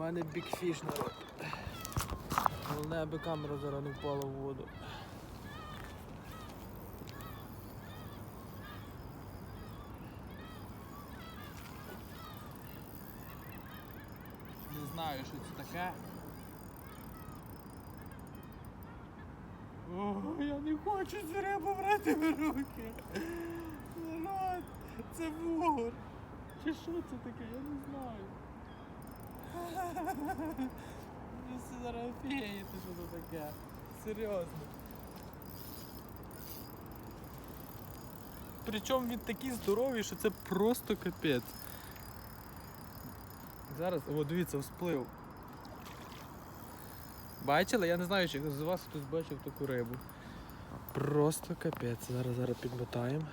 мене бікфіш народ. Головне, аби камера зараз не впала в воду. Не знаю, що це таке. О, я не хочу цю рибу брати в руки. Народ, це вугор. Чи що це таке? Я не знаю. Ви всі що це таке. Серйозно. Причому він такий здоровий, що це просто капець. Зараз, о, дивіться, всплив. Бачили? Я не знаю, чи з вас хтось бачив таку рибу. Просто капець. Зараз зараз підмотаємо.